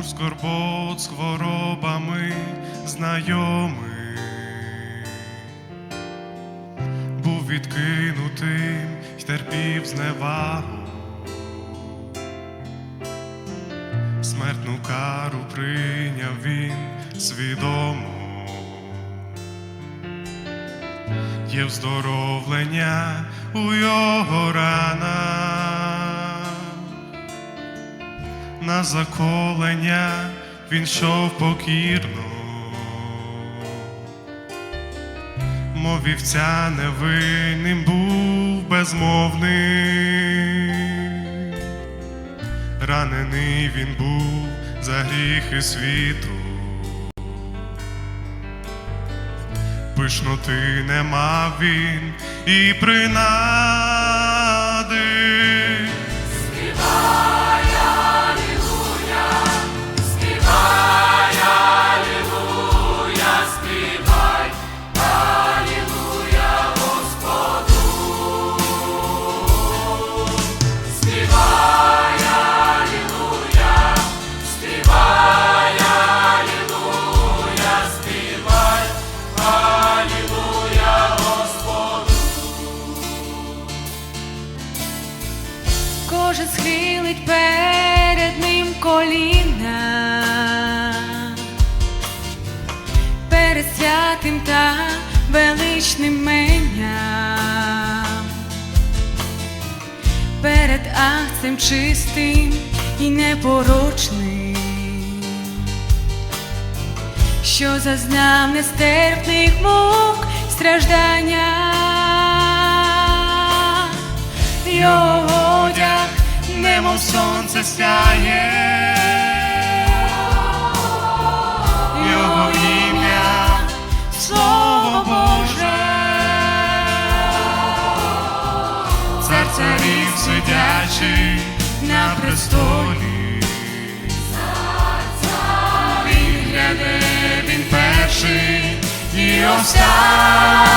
муж скорбот з хворобами знайомий, був відкинутим й терпів зневагу. Смертну кару прийняв він свідомо. Є вздоровлення у його ранах, на заколення він йшов покірно, мов вівця невинним був безмовний, ранений він був за гріхи світу. Пишноти не мав він і принади. Кожен схилить перед ним коліна, перед святим та величним менням, перед акцем чистим і непорочним, що зазнав нестерпних мук страждання. Його сонце сяє, його ім'я, слово Боже, цар царів сидячий на престолі. Він гляде, він перший і останній.